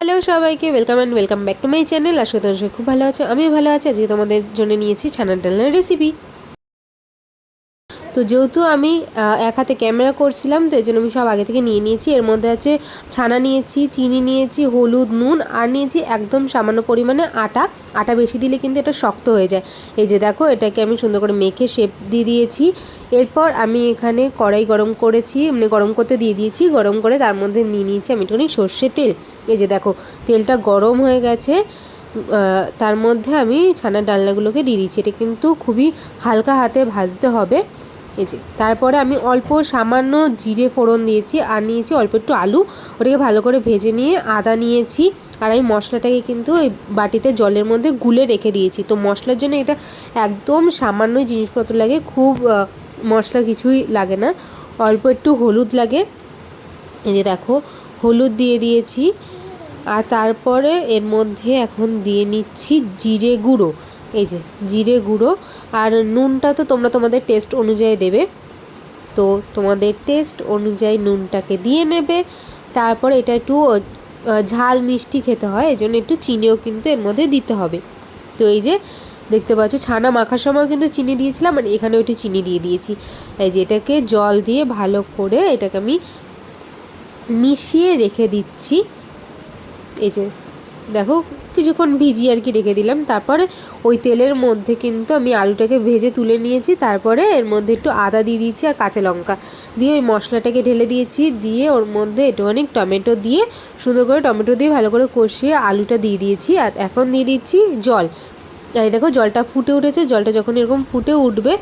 Hello সবাইকে welcome and welcome back to my channel আশা করি খুব ভালো আছো, আমিও ভালো আছি। আজকে তোমাদের জন্য নিয়েছি ছানার ডালনার রেসিপি তো যেহেতু আমি এক হাতে ক্যামেরা করছিলাম, তো এই জন্য আমি সব আগে থেকে নিয়ে নিয়েছি। এর মধ্যে আছে ছানা নিয়েছি, চিনি নিয়েছি, হলুদ, নুন, আর নিয়েছি একদম সামান্য পরিমাণে আটা। আটা বেশি দিলে কিন্তু এটা শক্ত হয়ে যায়। এই যে দেখো, এটাকে আমি সুন্দর করে মেখে শেপ দিয়ে দিয়েছি। এরপর আমি এখানে কড়াই গরম করেছি মানে গরম করতে দিয়ে দিয়েছি। গরম করে তার মধ্যে নিয়ে নিয়েছি আমি একটুখানি সর্ষে তেল। এই যে দেখো, তেলটা গরম হয়ে গেছে। তার মধ্যে আমি ছানার ডালনাগুলোকে দিয়ে দিচ্ছি এটা কিন্তু খুবই হালকা হাতে ভাজতে হবে। এই যে তারপরে আমি অল্প সামান্য জিরে ফোড়ন দিয়েছি আর নিয়েছি অল্প একটু আলু। ওটাকে ভালো করে ভেজে নিয়ে আদা নিয়েছি আর আমি মশলাটাকে কিন্তু ওই বাটিতে জলের মধ্যে গুলে রেখে দিয়েছি। তো মশলার জন্য এটা একদম সামান্য জিনিসপত্র লাগে, খুব মশলা কিছুই লাগে না। অল্প একটু হলুদ লাগে। এই যে দেখো, হলুদ দিয়ে দিয়েছি। আর তারপরে এর মধ্যে এখন দিয়ে নিচ্ছি জিরে গুঁড়ো। এই যে জিরে গুঁড়ো আর নুনটা তো তোমরা তোমাদের টেস্ট অনুযায়ী দেবে। তো তোমাদের টেস্ট অনুযায়ী নুনটাকে দিয়ে নেবে। তারপর এটা একটু ঝাল মিষ্টি খেতে হয় এই জন্য একটু চিনিও কিন্তু এর মধ্যে দিতে হবে। তো এই যে দেখতে পাচ্ছ, ছানা মাখার সময় কিন্তু চিনি দিয়েছিলাম আর এখানেও একটু চিনি দিয়ে দিয়েছি। এই যে এটাকে জল দিয়ে ভালো করে এটাকে আমি মিশিয়ে রেখে দিচ্ছি। এই যে দেখো, কিছুক্ষণ ভিজিয়ে আর কি রেখে দিলাম। তারপরে ওই তেলের মধ্যে কিন্তু আমি আলুটাকে ভেজে তুলে নিয়েছি। তারপরে এর মধ্যে একটু আদা দিয়ে দিয়েছি আর কাঁচা লঙ্কা। দিয়ে ওই মশলাটাকে ঢেলে দিয়েছি। দিয়ে ওর মধ্যে একটু অনেক টমেটো দিয়ে সুন্দর করে টমেটো দিয়ে ভালো করে কষিয়ে আলুটা দিয়ে দিয়েছি। আর এখন দিয়ে দিচ্ছি জল। এই দেখো, জলটা ফুটে উঠেছে। জলটা যখন এরকম ফুটে উঠবে,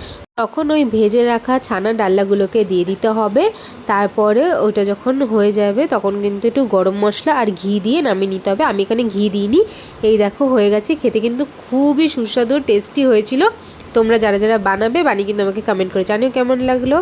তখন ওই ভেজে রাখা ছানা ডাল্লাগুলোকে দিয়ে দিতে হবে। তারপরে ওইটা যখন হয়ে যাবে, তখন কিন্তু একটু গরম মশলা আর ঘি দিয়ে নামিয়ে নিতে হবে। আমি এখানে ঘি দিইনি। এই দেখো, হয়ে গেছে। খেতে কিন্তু খুবই সুস্বাদু, টেস্টি হয়েছিল। তোমরা যারা যারা বানাবে, বানিয়ে কিন্তু আমাকে কমেন্ট করে জানিও কেমন লাগল?